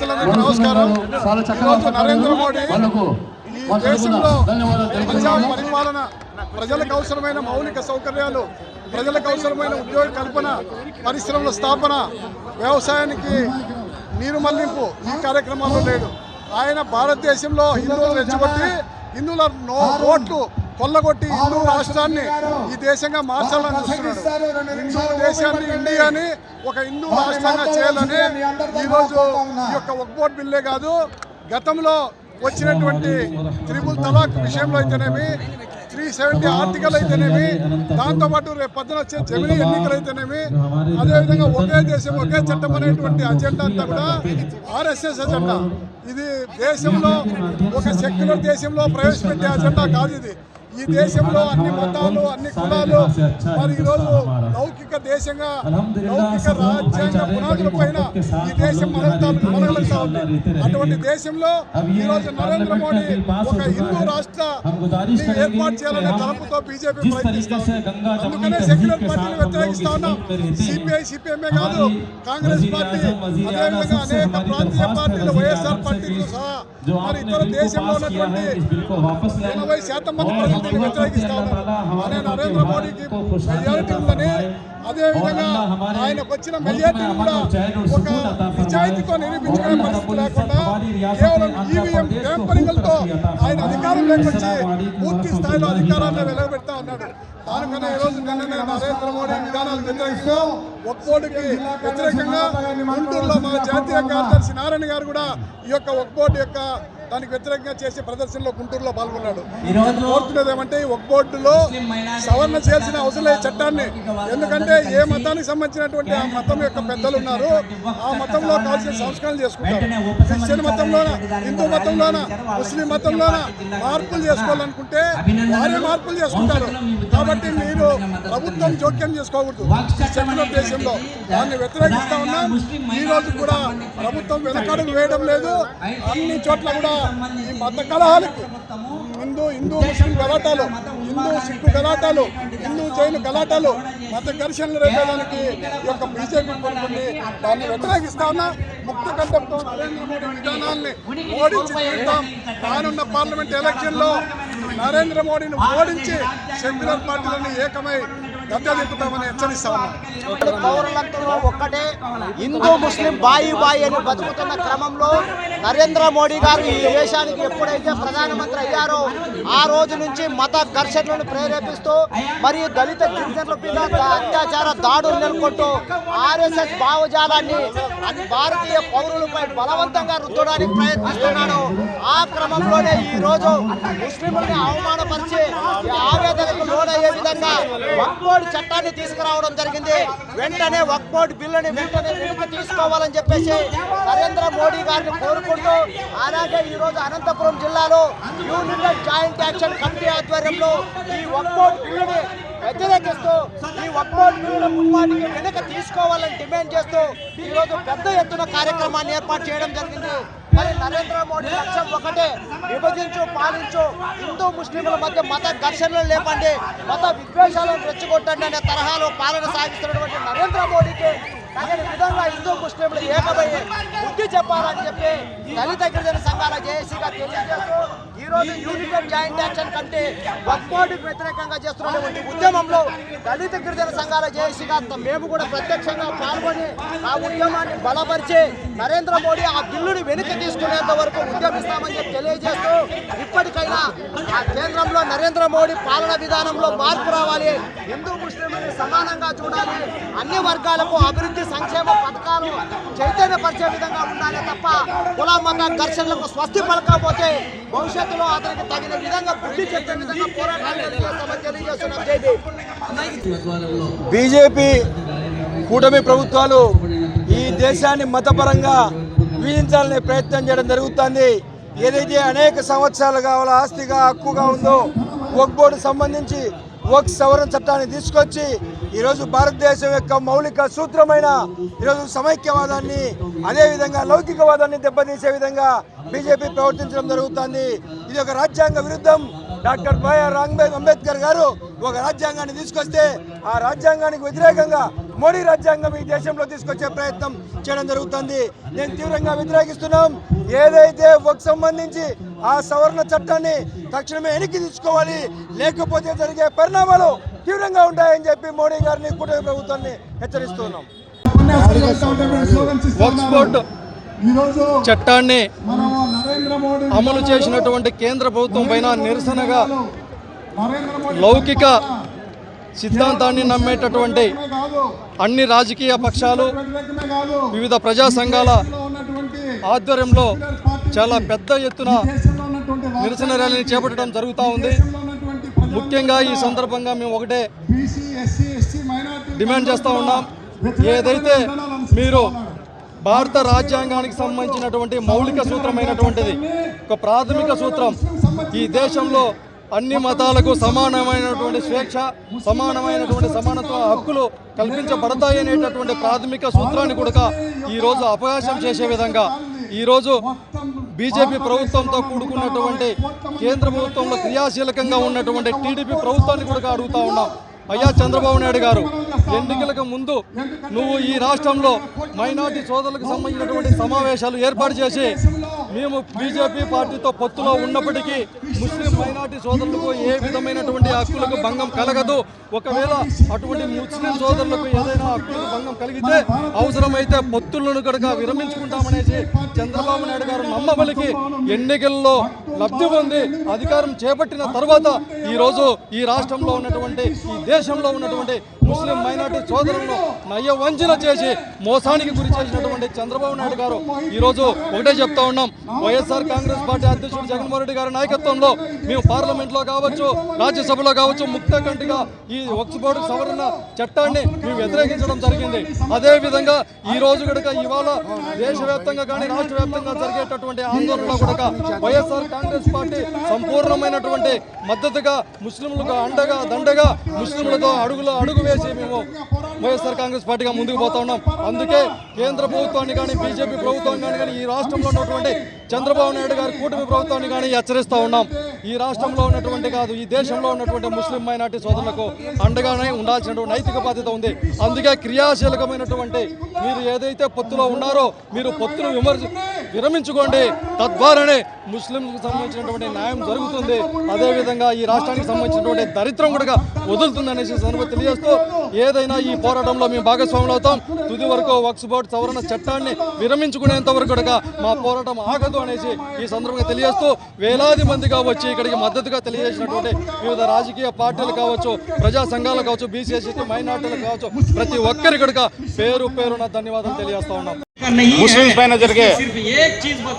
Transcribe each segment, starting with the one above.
మిత్రులందరికీ నమస్కారం ఈరోజు నరేంద్ర మోడీ ఈ దేశంలో ప్రజా. పరిపాలన ప్రజలకు అవసరమైన మౌలిక సౌకర్యాలు ప్రజలకు అవసరమైన ఉద్యోగ కల్పన పరిశ్రమల స్థాపన వ్యవసాయానికి నీరు మళ్ళింపు ఈ కార్యక్రమాల్లో లేడు ఆయన భారతదేశంలో హిందువులు రెచ్చగొట్టి హిందువుల నో ఓట్లు కొల్లగొట్టి హిందూ రాష్ట్రాన్ని ఈ దేశంగా మార్చాలని చూస్తున్నాడు. హిందూ దేశాన్ని ఇండియాని ఒక హిందూ రాష్ట్రంగా చేయాలని ఈరోజు ఈ యొక్క ఒక్బోర్డ్ బిల్లే కాదు గతంలో వచ్చినటువంటి త్రిపుల్ తలాక్ విషయంలో అయితేనేమి త్రీ సెవెంటీ ఆర్టికల్ అయితేనేమి దాంతోపాటు రేపు పొద్దున వచ్చే జమినీ ఎన్నికలు అయితేనేమి అదేవిధంగా ఒకే దేశం ఒకే చట్టం అనేటువంటి అజెండా అంతా కూడా ఆర్ఎస్ఎస్ అజెండా. ఇది దేశంలో ఒక సెక్యులర్ దేశంలో ప్రవేశపెట్టే అజెండా కాదు ఇది. ఈ దేశంలో అన్ని మతాలు అన్ని కులాలు మరి ఈరోజు లౌకిక దేశంగా లౌకిక రాజ్యాంగ పునాదుల పైన ఈ దేశం మనగలుగుతా మనగలుగుతా ఉంది. అటువంటి దేశంలో ఈ రోజు నరేంద్ర మోడీ ఒక హిందూ రాష్ట్ర ఏర్పాటు చేయాలనే తలపుతో బీజేపీ ప్రయత్నిస్తా. అందుకనే సెక్యులర్ పార్టీని వ్యతిరేకిస్తా ఉన్నాం. సిపిఐ సిపిఎంఏ కాదు కాంగ్రెస్ పార్టీ అదేవిధంగా అనేక ప్రాంతీయ పార్టీలు వైఎస్ఆర్ పార్టీలు సహా మరి ఇతర దేశంలో ఉన్నటువంటి ఎనభై శాతం మంది ప్రజలు దీన్ని వ్యతిరేకిస్తా ఉన్నారు అనే నరేంద్ర మోడీకి మెజారిటీ ఉందని అదేవిధంగా ఆయనకు వచ్చిన మెజారిటీ కూడా ఒక నిజాయితీతో నిరూపించుకునే పరిస్థితి లేకుండా కేవలం ఈవీఎం ట్యాంపరింగ్లతో ఆయన అధికారంలోకి వచ్చి పూర్తి స్థాయిలో అధికారాన్ని వెలగబెడతా ఉన్నాడు. దానికన్నా ఈ రోజు నిన్ననే నరేంద్ర మోడీ విధానాలు వ్యతిరేకిస్తూ ఒక్కోటికి వ్యతిరేకంగా గుంటూరులో మా జాతీయ కార్యదర్శి నారాయణ గారు కూడా ఈ యొక్క ఒక్కోటి యొక్క దానికి వ్యతిరేకంగా చేసే ప్రదర్శనలో గుంటూరులో పాల్గొన్నాడు. కోరుతున్నది ఏమంటే ఈ ఒక్కోటిలో సవరణ చేయాల్సిన అవసరం లేదు చట్టాన్ని. ఎందుకంటే ఏ మతానికి సంబంధించినటువంటి ఆ మతం యొక్క పెద్దలు ఉన్నారు ఆ మతంలో కావాల్సిన సంస్కరణలు చేసుకుంటారు. క్రిస్టియన్ మతంలోన హిందూ మతంలోన ముస్లిం మతంలోన మార్పులు చేసుకోవాలనుకుంటే వారే మార్పులు చేసుకుంటారు. కాబట్టి మీరు ప్రభుత్వం జోక్యం చేసుకోకూడదు. సెక్యులర్ దేశంలో దాన్ని వ్యతిరేకిస్తా ఉన్నాం. ఈ రోజు కూడా ప్రభుత్వం వెనకడుగు వేయడం లేదు. అన్ని చోట్ల కూడా ఈ మత కలహాలకు హిందూ హిందూ ముస్లిం గలాటాలు హిందూ సిక్కు గలాటాలు హిందూ జైలు గలాటాలు మత ఘర్షణలు రేపేదానికి ఈ యొక్క బీజేపీ కొనుక్కుంది దాన్ని వ్యతిరేకిస్తా ఉన్నా ముక్త కంఠంతో నరేంద్ర మోడీ విధానాల్ని ఓడించి తీరుతాం రానున్న పార్లమెంట్ ఎలక్షన్లో నరేంద్ర మోడీని ఓడించి సెక్యులర్ పార్టీలను ఏకమై గద్దె హెచ్చరిస్తా ఉన్నాం. పౌరులందరూ ఒక్కటే. హిందూ ముస్లిం బాయి బాయి అని బతుకుతున్న క్రమంలో నరేంద్ర మోడీ గారు ఈ దేశానికి ఎప్పుడైతే ప్రధానమంత్రి అయ్యారో ఆ రోజు నుంచి మత ఘర్షణలను ప్రేరేపిస్తూ మరియు దళిత గిరిజనుల మీద అత్యాచార దాడులు నెలకొంటూ ఆర్ఎస్ఎస్ భావజాలాన్ని భారతీయ పౌరులపై బలవంతంగా రుద్దడానికి ప్రయత్నిస్తున్నాడు ఆ క్రమంలోనే ఈ రోజు ముస్లింలని అవమానపరిచి ఆవేదనకు లోనయ్యే విధంగా వక్బోర్డ్ చట్టాన్ని తీసుకురావడం జరిగింది. వెంటనే వక్బోర్డ్ బిల్లుని వెంటనే వెనుక తీసుకోవాలని చెప్పేసి నరేంద్ర మోడీ గారిని కోరుకుంటూ అలాగే ఈరోజు అనంతపురం జిల్లాలో యూనియన్ జాయింట్ యాక్షన్ కమిటీ ఆధ్వర్యంలో ఈ వక్బోర్డ్ బిల్లుని వ్యతిరేకిస్తూ ఈ వక్బోర్డ్ బిల్లు వెనుక తీసుకోవాలని డిమాండ్ చేస్తూ ఈరోజు పెద్ద ఎత్తున కార్యక్రమాన్ని ఏర్పాటు చేయడం జరిగింది. మరి నరేంద్ర మోడీ లక్ష్యం ఒకటే విభజించు పాలించు. హిందూ ముస్లింల మధ్య మత ఘర్షణలు లేపండి మత విద్వేషాలను రెచ్చగొట్టండి అనే తరహాలో పాలన సాగిస్తున్నటువంటి నరేంద్ర మోడీకి తగిన విధంగా హిందూ ముస్లింలు ఏకమయ్యి బుద్ధి చెప్పాలని చెప్పి దళిత గిరిజన సంఘాల జేఏసీగా తెలియజేస్తూ ఈరోజు యూనిటెడ్ జాయింట్ యాక్షన్ కంటే వక్బోర్డుకు వ్యతిరేకంగా చేస్తున్నటువంటి ఉద్యమంలో దళిత గిరిజన సంఘాల జేఏసీగా మేము కూడా ప్రత్యక్షంగా పాల్గొని ఆ ఉద్యమాన్ని బలపరిచి నరేంద్ర మోడీ ఆ బిల్లుని వెనుక తీసుకునేంత వరకు ఉద్యమిస్తామని చెప్పి తెలియజేస్తూ ఇప్పటికైనా ఆ కేంద్రంలో నరేంద్ర మోడీ పాలన విధానంలో మార్పు రావాలి. హిందూ ముస్లింలను సమానంగా చూడాలి. అన్ని వర్గాలకు అభివృద్ధి సంక్షేమ పథకాలు చైతన్యపరిచే విధంగా ఉండాలి తప్ప కుల మత ఘర్షణలకు స్వస్తి పలకపోతే భవిష్యత్తులో అతనికి తగిన విధంగా బుద్ధి చెప్పే విధంగా పోరాటాలు తెలియజేస్తున్నాం. బీజేపీ కూటమి ప్రభుత్వాలు ఈ దేశాన్ని మతపరంగా విధించాలనే ప్రయత్నం చేయడం జరుగుతుంది. ఏదైతే అనేక సంవత్సరాలు కావాల ఆస్తిగా హక్కుగా ఉందో వక్ బోర్డు సంబంధించి వక్ సవరణ చట్టాన్ని తీసుకొచ్చి ఈరోజు భారతదేశం యొక్క మౌలిక సూత్రమైన ఈరోజు సమైక్యవాదాన్ని అదేవిధంగా లౌకికవాదాన్ని దెబ్బతీసే విధంగా బీజేపీ ప్రవర్తించడం జరుగుతుంది. ఇది ఒక రాజ్యాంగ విరుద్ధం. డాక్టర్ బిఆర్ అంబేద్కర్ గారు ఒక రాజ్యాంగాన్ని తీసుకొస్తే ఆ రాజ్యాంగానికి వ్యతిరేకంగా మోడీ రాజ్యాంగం ఈ దేశంలో తీసుకొచ్చే ప్రయత్నం చేయడం జరుగుతుంది. నేను తీవ్రంగా వ్యతిరేకిస్తున్నాం. ఏదైతే ఒక సంబంధించి ఆ సవరణ చట్టాన్ని తక్షణమే వెనక్కి తీసుకోవాలి లేకపోతే జరిగే పరిణామాలు తీవ్రంగా ఉంటాయని చెప్పి మోడీ గారిని కూటమి ప్రభుత్వాన్ని హెచ్చరిస్తున్నాం. చట్టాన్ని అమలు చేసినటువంటి కేంద్ర ప్రభుత్వం పైన నిరసనగా లౌకిక సిద్ధాంతాన్ని నమ్మేటటువంటి అన్ని రాజకీయ పక్షాలు వివిధ ప్రజా సంఘాల ఆధ్వర్యంలో చాలా పెద్ద ఎత్తున నిరసన ర్యాలీని చేపట్టడం జరుగుతూ ఉంది. ముఖ్యంగా ఈ సందర్భంగా మేము ఒకటే డిమాండ్ చేస్తూ ఉన్నాం. ఏదైతే మీరు భారత రాజ్యాంగానికి సంబంధించినటువంటి మౌలిక సూత్రమైనటువంటిది ఒక ప్రాథమిక సూత్రం ఈ దేశంలో అన్ని మతాలకు సమానమైనటువంటి స్వేచ్ఛ సమానమైనటువంటి సమానత్వ హక్కులు కల్పించబడతాయి అనేటటువంటి ప్రాథమిక సూత్రాన్ని కూడా ఈరోజు అపహాస్యం చేసే విధంగా ఈరోజు బీజేపీ ప్రభుత్వంతో కూడుకున్నటువంటి కేంద్ర ప్రభుత్వంలో క్రియాశీలకంగా ఉన్నటువంటి టీడీపీ ప్రభుత్వాన్ని కూడా అడుగుతా ఉన్నాం. అయ్యా చంద్రబాబు నాయుడు గారు ఎన్నికలకు ముందు నువ్వు ఈ రాష్ట్రంలో మైనార్టీ సోదరులకు సంబంధించినటువంటి సమావేశాలు ఏర్పాటు చేసి మేము బీజేపీ పార్టీతో పొత్తులో ఉన్నప్పటికీ ముస్లిం మైనార్టీ సోదరులకు ఏ విధమైనటువంటి హక్కులకు భంగం కలగదు. ఒకవేళ అటువంటి ముస్లిం సోదరులకు ఏదైనా హక్కులకు భంగం కలిగితే అవసరమైతే పొత్తులను కనుక విరమించుకుంటామనేసి చంద్రబాబు నాయుడు గారు నమ్మబలికి ఎన్నికల్లో లబ్ధి పొంది అధికారం చేపట్టిన తర్వాత ఈ రోజు ఈ రాష్ట్రంలో ఉన్నటువంటి ఈ దేశంలో ఉన్నటువంటి ముస్లిం మైనార్టీ సోదరులను నయ వంచన చేసి మోసానికి గురి చేసినటువంటి చంద్రబాబు నాయుడు గారు ఈ రోజు ఒకటే చెప్తా ఉన్నాం. వైఎస్ఆర్ కాంగ్రెస్ పార్టీ అధ్యక్షుడు జగన్మోహన్ రెడ్డి గారి నాయకత్వంలో మేము పార్లమెంట్లో కావచ్చు రాజ్యసభలో కావచ్చు ముక్తకంటిగా ఈ వక్స్ బోర్డు సవరణ చట్టాన్ని మేము వ్యతిరేకించడం జరిగింది. అదేవిధంగా ఈ రోజు కనుక ఇవాళ దేశవ్యాప్తంగా కానీ రాష్ట్ర వ్యాప్తంగా జరిగేటటువంటి ఆందోళనలో కూడా వైఎస్ఆర్ కాంగ్రెస్ పార్టీ సంపూర్ణమైనటువంటి మద్దతుగా ముస్లింలకు అండగా దండగా ముస్లింలతో అడుగులో అడుగు వేసి మేము వైఎస్ఆర్ కాంగ్రెస్ పార్టీగా ముందుకు పోతా ఉన్నాం. అందుకే కేంద్ర ప్రభుత్వాన్ని కానీ బీజేపీ ప్రభుత్వాన్ని కానీ కానీ ఈ రాష్ట్రంలో ఉన్నటువంటి చంద్రబాబు నాయుడు గారి కూటమి ప్రభుత్వాన్ని కానీ హెచ్చరిస్తూ ఉన్నాం. ఈ రాష్ట్రంలో ఉన్నటువంటి కాదు ఈ దేశంలో ఉన్నటువంటి ముస్లిం మైనార్టీ సోదరులకు అండగానే ఉండాల్సినటువంటి నైతిక బాధ్యత ఉంది. అందుకే క్రియాశీలకమైనటువంటి మీరు ఏదైతే పొత్తులో ఉన్నారో మీరు పొత్తును విమర్శ విరమించుకోండి. తద్వారానే ముస్లింలకు సంబంధించినటువంటి న్యాయం జరుగుతుంది. అదేవిధంగా ఈ రాష్ట్రానికి సంబంధించినటువంటి దరిద్రం కూడా వదులుతుంది అనేసి సందర్భంగా తెలియజేస్తూ ఏదైనా ఈ పోరాటంలో మేము భాగస్వాములు అవుతాం. తుది వరకు వక్స్ బోర్డు సవరణ చట్టాన్ని విరమించుకునేంత వరకు కూడా మా పోరాటం ఆగదు అనేసి ఈ సందర్భంగా తెలియజేస్తూ వేలాది మందిగా వచ్చి ఇక్కడికి మద్దతుగా తెలియజేసినటువంటి వివిధ రాజకీయ పార్టీలు కావచ్చు ప్రజా సంఘాలు కావచ్చు బీసీఎస్సీ మైనార్టీలు కావచ్చు ప్రతి ఒక్కరి కూడా పేరు పేరున ధన్యవాదాలు తెలియజేస్తా ఉన్నాం. ముస్లింస్ పైన జరిగే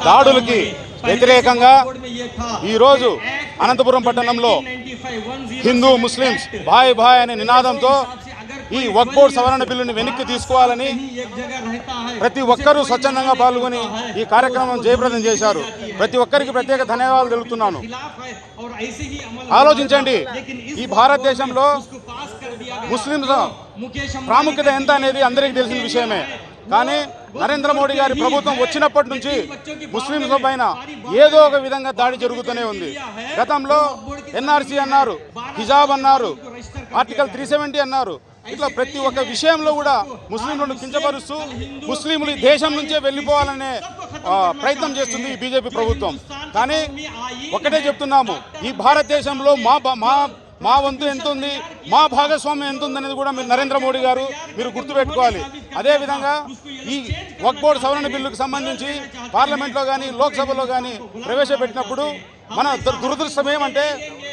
దాడులకి వ్యతిరేకంగా ఈరోజు అనంతపురం పట్టణంలో హిందూ ముస్లింస్ భాయ్ భాయ్ అనే నినాదంతో ఈ వక్ బోర్డ్ సవరణ బిల్లుని వెనక్కి తీసుకోవాలని ప్రతి ఒక్కరూ స్వచ్ఛందంగా పాల్గొని ఈ కార్యక్రమం జయప్రదం చేశారు. ప్రతి ఒక్కరికి ప్రత్యేక ధన్యవాదాలు తెలుపుతున్నాను. ఆలోచించండి. ఈ భారతదేశంలో ముస్లింస్ ప్రాముఖ్యత ఎంత అనేది అందరికీ తెలిసిన విషయమే. కానీ నరేంద్ర మోడీ గారి ప్రభుత్వం వచ్చినప్పటి నుంచి ముస్లింల పైన ఏదో ఒక విధంగా దాడి జరుగుతూనే ఉంది. గతంలో ఎన్ఆర్సీ అన్నారు హిజాబ్ అన్నారు ఆర్టికల్ త్రీ సెవెంటీ అన్నారు. ఇట్లా ప్రతి ఒక్క విషయంలో కూడా ముస్లింలను కించపరుస్తూ ముస్లింలు ఈ దేశం నుంచే వెళ్ళిపోవాలనే ప్రయత్నం చేస్తుంది ఈ బీజేపీ ప్రభుత్వం. కానీ ఒకటే చెప్తున్నాము ఈ భారతదేశంలో మా మా మా వంతు ఎంత ఉంది మా భాగస్వామ్యం ఎంత ఉంది అనేది కూడా మీరు నరేంద్ర మోడీ గారు మీరు గుర్తుపెట్టుకోవాలి. అదేవిధంగా ఈ వక్ బోర్డు సవరణ బిల్లుకు సంబంధించి పార్లమెంట్లో కానీ లోక్సభలో కానీ ప్రవేశపెట్టినప్పుడు మన దురదృష్టం ఏమంటే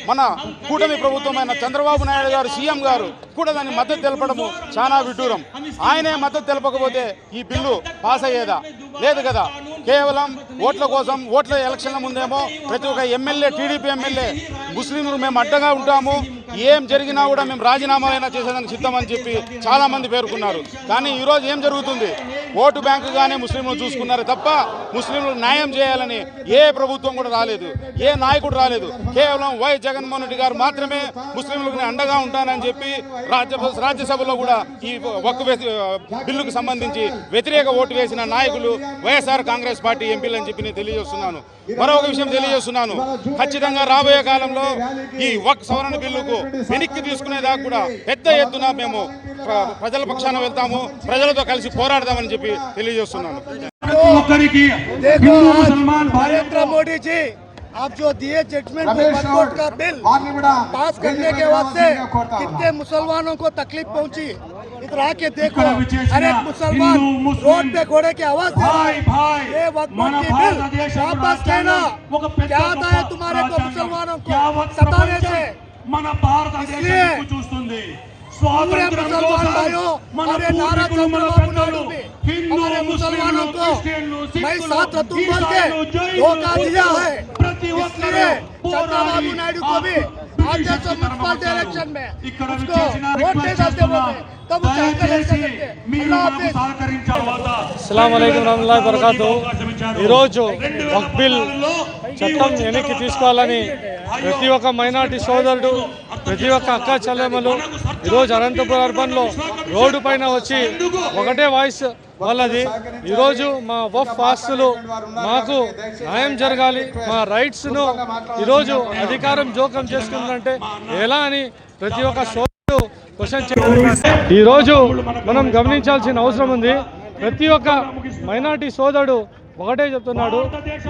మన కూటమి ప్రభుత్వమైన చంద్రబాబు నాయుడు గారు సీఎం గారు కూడా దాన్ని మద్దతు తెలపడము చాలా విడ్డూరం. ఆయనే మద్దతు తెలపకపోతే ఈ బిల్లు పాస్ అయ్యేదా? లేదు కదా. కేవలం ఓట్ల కోసం ఓట్ల ఎలక్షన్ల ముందేమో ప్రతి ఒక్క ఎమ్మెల్యే టీడీపీ ఎమ్మెల్యే ముస్లింలు మేము అడ్డగా ఉంటాము. ఏం జరిగినా కూడా మేము రాజీనామా అయినా చేసేదానికి సిద్ధమని చెప్పి చాలామంది పేర్కొన్నారు. కానీ ఈరోజు ఏం జరుగుతుంది? ఓటు బ్యాంకుగానే ముస్లింలు చూసుకున్నారు తప్ప ముస్లింలు న్యాయం చేయాలని ఏ ప్రభుత్వం కూడా రాలేదు. ఏ నాయకుడు రాలేదు. కేవలం వై జగన్మోహన్ రెడ్డి గారు మాత్రమే ముస్లింలకు అండగా ఉంటానని చెప్పి రాజ్య రాజ్యసభలో కూడా ఈ ఒక్క బిల్లుకు సంబంధించి వ్యతిరేక ఓటు వేసిన నాయకులు వైఎస్ఆర్ కాంగ్రెస్ పార్టీ ఎంపీలు అని చెప్పి నేను తెలియజేస్తున్నాను మరొక విషయం తెలియజేస్తున్నాను ఖచ్చితంగా రాబోయే కాలంలో ఈ వక్ సవరణ బిల్లుకు వెనక్కి తీసుకునేదాకా కూడా పెద్ద ఎత్తున మేము ప్ర- ప్రజల పక్షాన వెళ్తాము ప్రజలతో కలిసి పోరాడదామని చెప్పి తెలియజేస్తున్నాను ఒక్కరికి హిందూ ముసల్మాన్ భార్య नरेंद्र मोदी जी आप जो दिए जजमेंट कोर्ट का बिल पास करने के वास्ते कितने मुसलमानों को तकलीफ पहुंची इधर के देखो। अरे मुसलमान रोड पे घोड़े की आवाज़ दे ये वक्त वापस क्या आता है तुम्हारे तो को मुसलमानों को? सताने से। इसलिए भारत मुसलमान भाइयों नारा मुसलमानों को मैं साथ दिया है। इसलिए चंद्रबाबू नायडू को भी ఆ आते బ్రిటిష్ तो తరఫున म्यूनसिपल इलेक्शन में ఇక్కడ उसको విచ్చేసిన वोट नहीं రిక్వెస్ట్ डालते చేస్తున్నా बोले तब उसका దయచేసి इलेक्शन करते మీరు अल्लाह మాకు हाफिज సహకరించిన తర్వాత అస్సలం అయికం రహమతుల్లాహి బరకాతు ఈరోజు రెండు వక్ బిల్ చట్టం వెనక్కి తీసుకోవాలని ప్రతి ఒక్క మైనార్టీ సోదరుడు ప్రతి ఒక్క అక్క చెల్లెమ్మలు ఈరోజు అనంతపురం అర్బన్లో రోడ్డు పైన వచ్చి ఒకటే వాయిస్ వాళ్ళది. ఈరోజు మా వఫ్ ఆస్తులు మాకు న్యాయం జరగాలి. మా రైట్స్ను ఈరోజు అధికారం జోక్యం చేసుకుందంటే ఎలా అని ప్రతి ఒక్క సోదరుడు క్వశ్చన్ చేయాలి. ఈరోజు మనం గమనించాల్సిన అవసరం ఉంది. ప్రతి ఒక్క మైనార్టీ సోదరుడు ఒకటే చెప్తున్నాడు.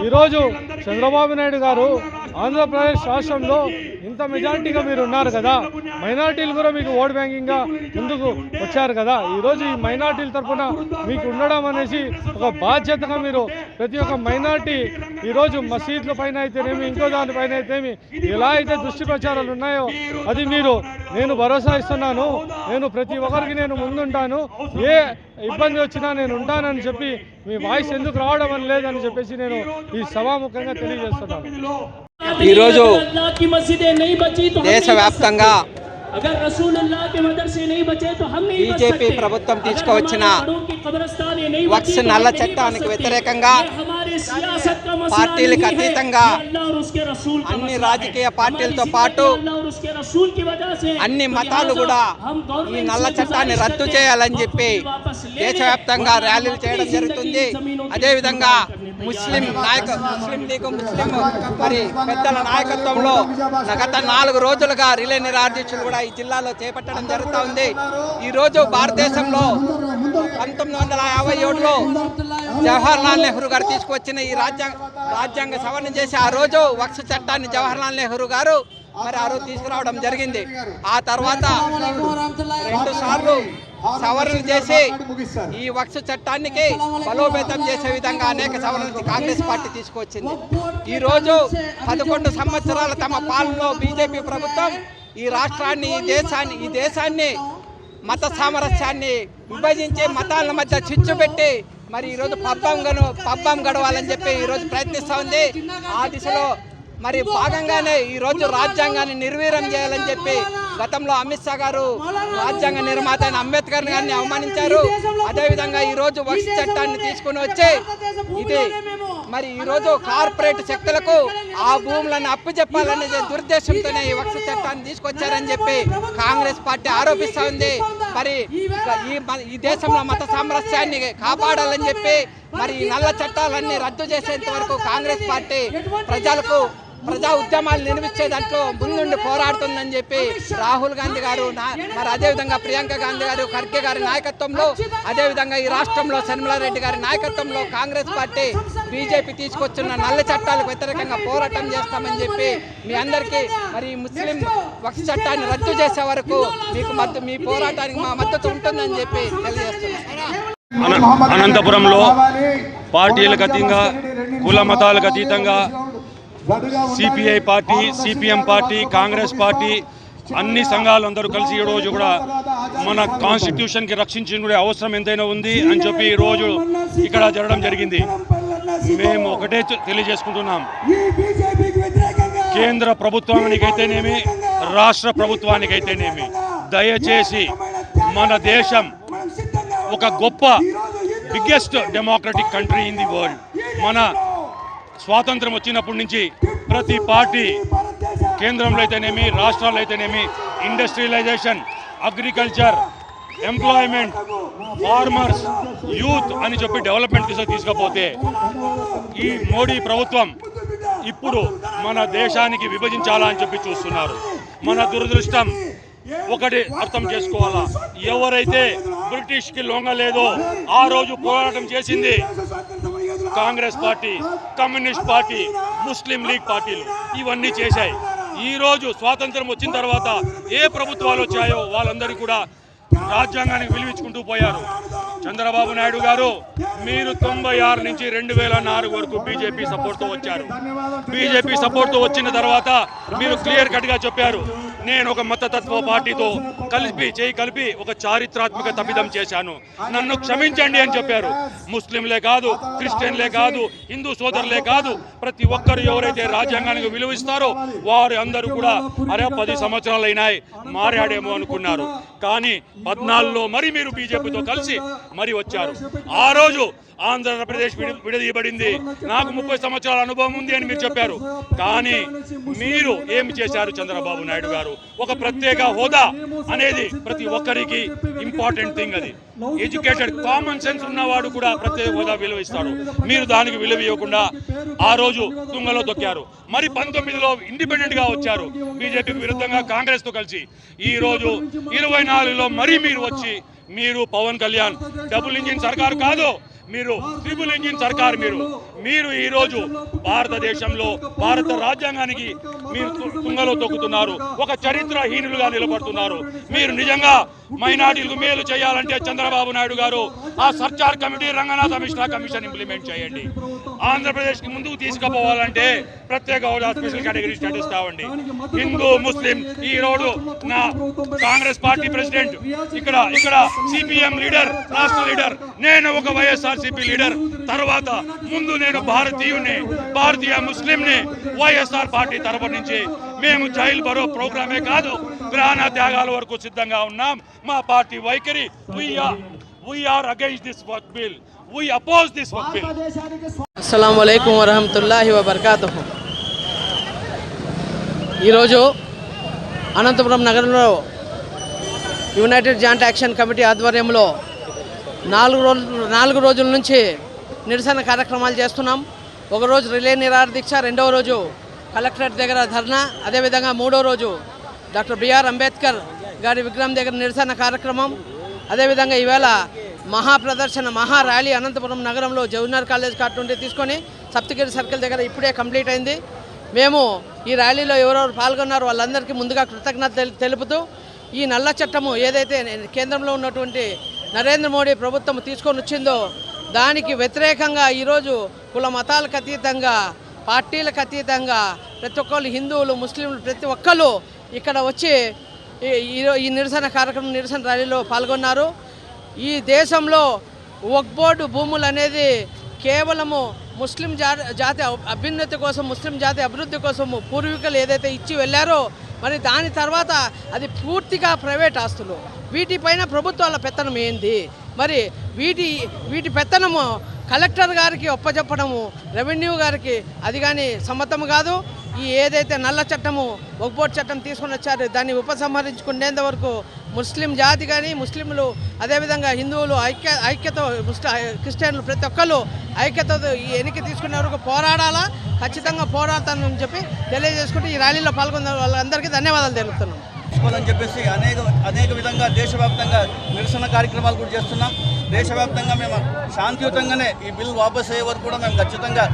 ఈరోజు చంద్రబాబు నాయుడు గారు ఆంధ్రప్రదేశ్ రాష్ట్రంలో ఇంత మెజారిటీగా మీరు ఉన్నారు కదా మైనార్టీలు కూడా మీకు ఓట్ బ్యాంకింగ్గా ముందుకు వచ్చారు కదా. ఈరోజు ఈ మైనార్టీల తరఫున మీకు ఉండడం అనేసి ఒక బాధ్యతగా మీరు ప్రతి ఒక్క మైనార్టీ ఈరోజు మసీద్ల పైన అయితేనేమి ఇంకో దానిపైన అయితేమి ఎలా అయితే దుష్టి ప్రచారాలు ఉన్నాయో అది మీరు నేను భరోసా ఇస్తున్నాను నేను ప్రతి ఒక్కరికి నేను ముందుంటాను ఏ ఇబ్బంది వచ్చినా నేను ఉంటానని చెప్పి మీ వాయిస్ ఎందుకు రావడం అని లేదని చెప్పేసి నేను ఈ సభాముఖంగా తెలియజేస్తున్నాను. ఈరోజు దేశవ్యాప్తంగా బీజేపీ ప్రభుత్వం తీసుకువచ్చిన వక్స్ నల్ల చట్టానికి వ్యతిరేకంగా పార్టీలకు అతీతంగా అన్ని రాజకీయ పార్టీలతో పాటు అన్ని మతాలు కూడా ఈ నల్ల చట్టాన్ని రద్దు చేయాలని చెప్పి దేశవ్యాప్తంగా ర్యాలీలు చేయడం జరుగుతుంది. అదేవిధంగా ముస్లిం నాయక ముస్లిం లీగ్ ముస్లిం మరి పెద్దల నాయకత్వంలో గత నాలుగు రోజులుగా రిలే నిరాధ్యక్షులు కూడా ఈ జిల్లాలో చేపట్టడం జరుగుతూ ఉంది. ఈ రోజు భారతదేశంలో పంతొమ్మిది వందల యాభై ఏడులో జవహర్లాల్ నెహ్రూ గారు తీసుకువచ్చిన ఈ రాజ్యాంగ రాజ్యాంగ సవరణ చేసి ఆ రోజు వక్స్ చట్టాన్ని జవహర్లాల్ నెహ్రూ గారు మరి ఆ రోజు తీసుకురావడం జరిగింది. ఆ తర్వాత రెండు సార్లు సవరణలు చేసి ఈ వక్స్ చట్టానికి బలోపేతం చేసే విధంగా అనేక సవరణలు కాంగ్రెస్ పార్టీ తీసుకొచ్చింది ఈ రోజు పదకొండు సంవత్సరాల తమ పాలనలో బీజేపీ ప్రభుత్వం ఈ రాష్ట్రాన్ని ఈ దేశాన్ని ఈ దేశాన్ని మత సామరస్యాన్ని విభజించి మతాల మధ్య చిచ్చు పెట్టి మరి ఈరోజు పబ్బం గను పబ్బం గడవాలని చెప్పి ఈరోజు ప్రయత్నిస్తూ ఉంది ఆ దిశలో మరి భాగంగానే ఈరోజు రాజ్యాంగాన్ని నిర్వీర్యం చేయాలని చెప్పి గతంలో అమిత్ షా గారు రాజ్యాంగ నిర్మాత అయిన అంబేద్కర్ గారిని అవమానించారు. అదేవిధంగా ఈరోజు వక్స్ చట్టాన్ని తీసుకుని వచ్చి ఇది మరి ఈరోజు కార్పొరేట్ శక్తులకు ఆ భూములను అప్పు చెప్పాలనే దురుద్దేశంతోనే ఈ వక్స్ చట్టాన్ని తీసుకొచ్చారని చెప్పి కాంగ్రెస్ పార్టీ ఆరోపిస్తూ ఉంది. మరి ఈ ఈ దేశంలో మత సామరస్యాన్ని కాపాడాలని చెప్పి మరి ఈ నల్ల చట్టాలన్నీ రద్దు చేసేంత వరకు కాంగ్రెస్ పార్టీ ప్రజలకు ప్రజా ఉద్యమాలు నిర్మించే దాంట్లో ముందుండి పోరాడుతుందని చెప్పి రాహుల్ గాంధీ గారు నా- మరి అదేవిధంగా ప్రియాంక గాంధీ గారు ఖర్గే గారి నాయకత్వంలో అదేవిధంగా ఈ రాష్ట్రంలో శర్మలారెడ్డి గారి నాయకత్వంలో కాంగ్రెస్ పార్టీ బీజేపీ తీసుకొచ్చిన నల్ల చట్టాలకు వ్యతిరేకంగా పోరాటం చేస్తామని చెప్పి మీ అందరికీ మరి ముస్లిం వక్ష చట్టాన్ని రద్దు చేసే వరకు మీకు మద్దతు మీ పోరాటానికి మా మద్దతు ఉంటుందని చెప్పి తెలియజేస్తున్నాం అనంతపురంలో పార్టీలకు అతీతంగా కుల మతాలకు అతీతంగా CPI party CPM party Congress party అన్ని సంఘాలు అందరూ కలిసి ఈ రోజు కూడా మన కాన్స్టిట్యూషన్కి రక్షించిన అవసరం ఎంతైనా ఉంది అని చెప్పి ఈ రోజు ఇక్కడ జరగడం జరిగింది. మేము ఒకటే తెలియజేసుకుంటున్నాం. కేంద్ర ప్రభుత్వానికైతేనేమి రాష్ట్ర ప్రభుత్వానికైతేనేమి దయచేసి మన దేశం ఒక గొప్ప biggest democratic country in the world. మన స్వాతంత్రం వచ్చినప్పటి నుంచి ప్రతి పార్టీ కేంద్రంలో అయితేనేమి రాష్ట్రాల్లో అయితేనేమి industrialisation agriculture employment farmers youth అని చెప్పి డెవలప్మెంట్ దిశ తీసుకపోతే ఈ మోడీ ప్రభుత్వం ఇప్పుడు మన దేశానికి విభజించాలా అని చెప్పి చూస్తున్నారు. మన దురదృష్టం ఒకటి అర్థం చేసుకోవాలా. ఎవరైతే బ్రిటిష్కి లొంగలేదో ఆ రోజు పోరాటం చేసింది Congress party communist party Muslim League పార్టీలు ఇవన్నీ చేశాయి. ఈ రోజు స్వాతంత్రం వచ్చిన తర్వాత ఏ ప్రభుత్వాలు వచ్చాయో వాళ్ళందరూ కూడా రాజ్యాంగానికి విలువించుకుంటూ పోయారు. చంద్రబాబు నాయుడు గారు మీరు తొంభై ఆరు నుంచి రెండు వేల నాలుగు వరకు బీజేపీ సపోర్ట్తో వచ్చారు. బీజేపీ సపోర్ట్తో వచ్చిన తర్వాత మీరు క్లియర్ కట్గా చెప్పారు. నేను ఒక మతతత్వ పార్టీతో కలిపి చేయి కలిపి ఒక చారిత్రాత్మక తప్పిదం చేశాను. నన్ను క్షమించండి అని చెప్పారు. ముస్లింలే కాదు క్రిస్టియన్లే కాదు హిందూ సోదరులే కాదు ప్రతి ఒక్కరు ఎవరైతే రాజ్యాంగానికి విలువిస్తారో వారు అందరూ కూడా అరే పది సంవత్సరాలు అయినాయి మారాడేమో అనుకున్నారు. కానీ పద్నాలుగులో మరి మీరు బీజేపీతో కలిసి మరి వచ్చారు. ఆ రోజు ఆంధ్రప్రదేశ్ విడి విడదీయబడింది. నాకు ముప్పై సంవత్సరాల అనుభవం ఉంది అని మీరు చెప్పారు. కానీ మీరు ఏమి చేశారు చంద్రబాబు నాయుడు గారు? ఒక ప్రత్యేక హోదా అనేది ప్రతి ఒక్కరికి ఇంపార్టెంట్ థింగ్ అది. ఎడ్యుకేటెడ్ కామన్ సెన్స్ ఉన్నవాడు కూడా ప్రత్యేక హోదా విలువ ఇస్తాడు మీరు దానికి విలువ ఇవ్వకుండా ఆ రోజు తుంగలో తొక్కారు. మరి పంతొమ్మిదిలో ఇండిపెండెంట్గా వచ్చారు. బీజేపీకి విరుద్ధంగా కాంగ్రెస్తో కలిసి. ఈ రోజు ఇరవై నాలుగులో మరీ మీరు వచ్చి మీరు పవన్ కళ్యాణ్ డబుల్ ఇంజిన్ సర్కారు కాదు. మీరు ట్రిపుల్ ఇంజిన్ సర్కార్ మీరు. మీరు ఈరోజు భారతదేశంలో భారత రాజ్యాంగానికి మీరు తుంగలో తొక్కుతున్నారు. ఒక చరిత్రహీనులుగా నిలబడుతున్నారు. మీరు నిజంగా మైనార్టీలకు మేలు చేయాలంటే చంద్రబాబు నాయుడు గారు ఆ Sachar committee Ranganatha Mishra commission implement చేయండి. ఆంధ్రప్రదేశ్కి ముందుకు తీసుకుపోవాలంటే ప్రత్యేక హోదా స్పెషల్ కేటగిరీ స్టేటస్ కావండి. హిందూ ముస్లిం ఈ రోజు నా కాంగ్రెస్ పార్టీ ప్రెసిడెంట్ ఇక్కడ ఇక్కడ సిపిఎం లీడర్ రాష్ట్ర లీడర్ నేను ఒక వైఎస్ఆర్ సిపి లీడర్. తర్వాత ముందు నేను భారతీయుని భారతీయ ముస్లింని వైఎస్ఆర్ పార్టీ తరపు నుంచి మేము జైలు బరో ప్రోగ్రామే కాదు ప్రాణ త్యాగాల వరకు సిద్ధంగా ఉన్నాం. మా పార్టీ వైఖరి we are against this work bill we oppose this work bill అస్సలం వలైకుం వరహమతుల్లాహి వబర్కాతు ఈరోజు అనంతపురం నగరంలో యునైటెడ్ జాయింట్ యాక్షన్ కమిటీ ఆధ్వర్యంలో నాలుగు రోజులు నాలుగు రోజుల నుంచి నిరసన కార్యక్రమాలు చేస్తున్నాం. ఒకరోజు రిలే నిరాహార దీక్ష రెండవ రోజు కలెక్టరేట్ దగ్గర ధర్నా అదేవిధంగా మూడో రోజు డాక్టర్ బిఆర్ అంబేద్కర్ గారి విగ్రహం దగ్గర నిరసన కార్యక్రమం. అదేవిధంగా ఈవేళ మహా ప్రదర్శన మహా ర్యాలీ అనంతపురం నగరంలో జవహర్ కాలేజ్ కాట్ నుండి తీసుకొని సప్తగిరి సర్కిల్ దగ్గర ఇప్పుడే కంప్లీట్ అయింది. మేము ఈ ర్యాలీలో ఎవరెవరు పాల్గొన్నారో వాళ్ళందరికీ ముందుగా కృతజ్ఞత తెలుపుతూ ఈ నల్ల చట్టము ఏదైతే కేంద్రంలో ఉన్నటువంటి నరేంద్ర మోడీ ప్రభుత్వం తీసుకొని వచ్చిందో దానికి వ్యతిరేకంగా ఈరోజు కుల మతాలకు అతీతంగా పార్టీలకు అతీతంగా ప్రతి ఒక్కళ్ళు హిందువులు ముస్లింలు ప్రతి ఒక్కళ్ళు ఇక్కడ వచ్చి ఈ- ఈ- నిరసన కార్యక్రమం నిరసన ర్యాలీలో పాల్గొన్నారు. ఈ దేశంలో ఒక్బోర్డు భూములు అనేది కేవలము ముస్లిం జా జాతి అభ్యున్నతి కోసం ముస్లిం జాతి అభివృద్ధి కోసం పూర్వీకులు ఏదైతే ఇచ్చి వెళ్ళారో మరి దాని తర్వాత అది పూర్తిగా ప్రైవేట్ ఆస్తులు. వీటిపైన ప్రభుత్వాల పెత్తనం ఏంది? మరి వీటి వీటి పెత్తనము కలెక్టర్ గారికి ఒప్పచెప్పడము రెవెన్యూ గారికి అది కానీ సమ్మతం కాదు. ఈ ఏదైతే నల్ల చట్టము ఒక్బోర్డ్ చట్టం తీసుకుని వచ్చారో దాన్ని ఉపసంహరించుకునేంత వరకు ముస్లిం జాతి కానీ ముస్లింలు అదేవిధంగా హిందువులు ఐక్య ఐక్యత క్రిస్టియన్లు ప్రతి ఒక్కళ్ళు ఐక్యతతో ఈ ఎన్నిక తీసుకునే వరకు పోరాడాలా? ఖచ్చితంగా పోరాడతానని చెప్పి తెలియజేసుకుంటూ ఈ ర్యాలీలో పాల్గొన్న వాళ్ళందరికీ ధన్యవాదాలు తెలుపుతున్నాం. తెచ్చుకోవాలని చెప్పేసి అనేక అనేక విధంగా దేశవ్యాప్తంగా నిరసన కార్యక్రమాలు కూడా చేస్తున్నాం. దేశవ్యాప్తంగా మేము శాంతియుతంగానే ఈ బిల్ వాపస్ అయ్యే వరకు కూడా మేము ఖచ్చితంగా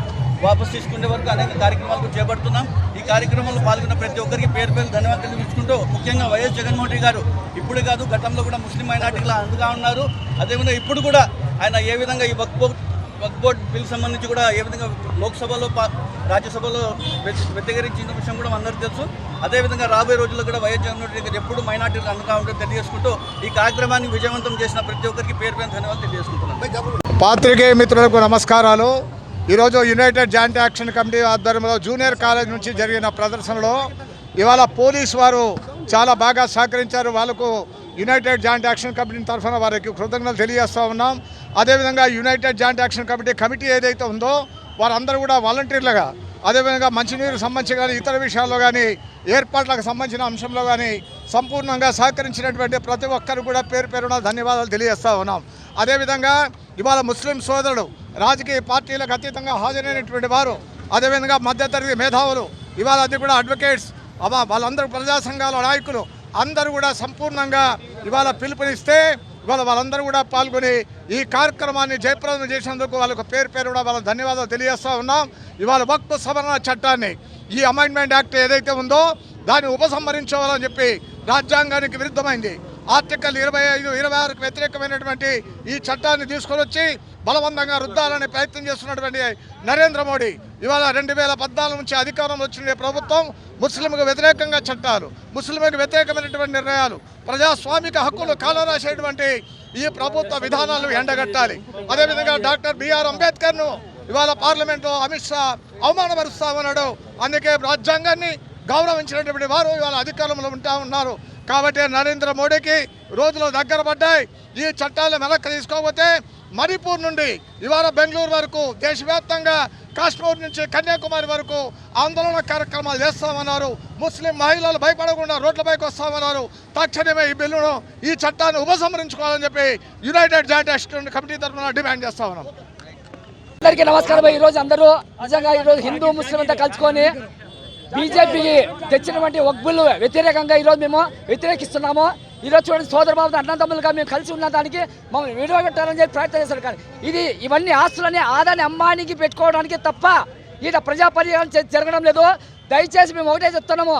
వాపస్ తీసుకునే వరకు అనేక కార్యక్రమాలు చేపడుతున్నాం. ఈ కార్యక్రమంలో పాల్గొన్న ప్రతి ఒక్కరికి పేరు పేరు ధన్యవాదాలు తెలుసుకుంటూ ముఖ్యంగా వైఎస్ జగన్మోహన్ రెడ్డి గారు ఇప్పుడే కాదు గతంలో కూడా ముస్లిం మైనార్టీలు అందుగా ఉన్నారు. అదేవిధంగా ఇప్పుడు కూడా ఆయన ఏ విధంగా ఈ వక్ బోర్డ్ వక్ బోర్డ్ బిల్ సంబంధించి కూడా ఏ విధంగా లోక్సభలో రాజ్యసభలో వ్యతిరేకించిన విషయం కూడా అందరికీ తెలుసు. అదేవిధంగా రాబోయే రోజుల్లో కూడా వైఎస్ జగన్మోహన్ రెడ్డి ఎప్పుడు మైనార్టీలు అందుగా తెలియజేసుకుంటూ ఈ కార్యక్రమాన్ని విజయవంతం చేసిన ప్రతి ఒక్కరికి పేరు పేరు ధన్యవాదాలు తెలియజేసుకుంటున్నాను. పాత్రికేయ మిత్రులకు నమస్కారాలు. ఈరోజు యునైటెడ్ జాయింట్ యాక్షన్ కమిటీ ఆధ్వర్యంలో జూనియర్ కాలేజ్ నుంచి జరిగిన ప్రదర్శనలో ఇవాళ పోలీస్ వారు చాలా బాగా సహకరించారు. వాళ్ళకు యునైటెడ్ జాయింట్ యాక్షన్ కమిటీ తరఫున వారికి కృతజ్ఞతలు తెలియజేస్తూ ఉన్నాం. అదేవిధంగా united joint action committee committee ఏదైతే ఉందో వారందరూ కూడా వాలంటీర్లుగా అదేవిధంగా మంచినీరు సంబంధించి కానీ ఇతర విషయాల్లో కానీ ఏర్పాట్లకు సంబంధించిన అంశంలో కానీ సంపూర్ణంగా సహకరించినటువంటి ప్రతి ఒక్కరు కూడా పేరు పేరున ధన్యవాదాలు తెలియజేస్తా ఉన్నాం. అదేవిధంగా ఇవాళ ముస్లిం సోదరుడు రాజకీయ పార్టీలకు అతీతంగా హాజరైనటువంటి వారు అదేవిధంగా మధ్యతరగతి మేధావులు ఇవాళ అది కూడా అడ్వకేట్స్ వాళ్ళందరూ ప్రజా సంఘాల నాయకులు అందరూ కూడా సంపూర్ణంగా ఇవాళ పిలుపునిస్తే ఇవాళ వాళ్ళందరూ కూడా పాల్గొని ఈ కార్యక్రమాన్ని జయప్రదం చేసినందుకు వాళ్ళకు పేరు పేరు కూడా వాళ్ళ ధన్యవాదాలు తెలియజేస్తా ఉన్నాం. ఇవాళ వక్ఫ్ సవరణ చట్టాన్ని ఈ అమెండ్మెంట్ యాక్ట్ ఏదైతే ఉందో దాన్ని ఉపసంహరించవాలని చెప్పి రాజ్యాంగానికి విరుద్ధమైంది. ఆర్టికల్ ఇరవై ఐదు ఇరవై ఆరుకు వ్యతిరేకమైనటువంటి ఈ చట్టాన్ని తీసుకొని వచ్చి బలవంతంగా రుద్దాలని ప్రయత్నం చేస్తున్నటువంటి నరేంద్ర మోడీ ఇవాళ రెండు వేల పద్నాలుగు నుంచి అధికారంలో వచ్చిన ప్రభుత్వం ముస్లింకు వ్యతిరేకంగా చట్టాలు ముస్లింకు వ్యతిరేకమైనటువంటి నిర్ణయాలు ప్రజాస్వామిక హక్కులు కాలరాసేటువంటి ఈ ప్రభుత్వ విధానాలు ఎండగట్టాలి. అదేవిధంగా డాక్టర్ బిఆర్ అంబేద్కర్ను ఇవాళ పార్లమెంట్లో అమిత్ షా అవమానపరుస్తామన్నాడు. అందుకే రాజ్యాంగాన్ని గౌరవించినటువంటి వారు ఇవాళ అధికారంలో ఉంటా ఉన్నారు. కాబట్టి నరేంద్ర మోడీకి రోజులు దగ్గర పడ్డాయి. ఈ చట్టాలు వెనక్కి తీసుకోకపోతే మణిపూర్ నుండి ఇవాళ బెంగళూరు వరకు దేశవ్యాప్తంగా కాశ్మీర్ నుంచి కన్యాకుమారి వరకు ఆందోళన కార్యక్రమాలు చేస్తామన్నారు ముస్లిం మహిళలు భయపడకుండా రోడ్లపైకి వస్తామన్నారు. తక్షణమే ఈ బిల్లును ఈ చట్టాన్ని ఉపసంహరించుకోవాలని చెప్పి యునైటెడ్ జాయింట్ కమిటీ తరఫున డిమాండ్ చేస్తా ఉన్నాం. అందరికీ నమస్కారం. ఈ రోజు అందరూ నిజంగా ఈ రోజు హిందూ ముస్లిం అంతా కలుసుకొని బీజేపీకి తెచ్చినటువంటి ఒగ్గులు వ్యతిరేకంగా ఈరోజు మేము వ్యతిరేకిస్తున్నాము. ఈరోజు చూడండి సోదర బాబు అన్నదమ్ములుగా మేము కలిసి ఉన్న దానికి మమ్మల్ని విడవగొట్టాలని చెప్పి ప్రయత్నం చేశారు. కానీ ఇది ఇవన్నీ ఆస్తులని ఆదాని అమ్మానికి పెట్టుకోవడానికి తప్ప ఈడ ప్రజా పరిపాలన జరగడం లేదు. దయచేసి మేము ఒకటే చెప్తున్నాము.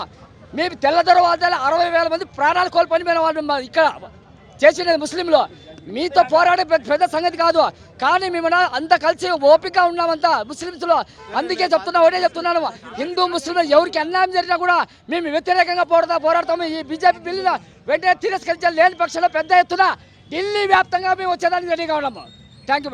మేము తెల్లదొర వాళ్ళ అరవై వేల మంది ప్రాణాలు కోల్పోయిన వాళ్ళు ఇక్కడ చేసినది ముస్లింలు. మీతో పోరాడే పెద్ద పెద్ద సంగతి కాదు. కానీ మేము అంత కలిసి ఓపిక ఉన్నామంతా ముస్లిమ్స్లో. అందుకే చెప్తున్నా ఒకటే చెప్తున్నాను. హిందూ ముస్లిం ఎవరికి అన్యాయం జరిగినా కూడా మేము వ్యతిరేకంగా పోరాడతా పోరాడతాము. ఈ బీజేపీ బిల్లును వెంటనే తిరస్కరించాలి లేని పక్షంలో పెద్ద ఎత్తున ఢిల్లీ వ్యాప్తంగా మేము వచ్చేదానికి రెడీగా ఉన్నాము. Thank you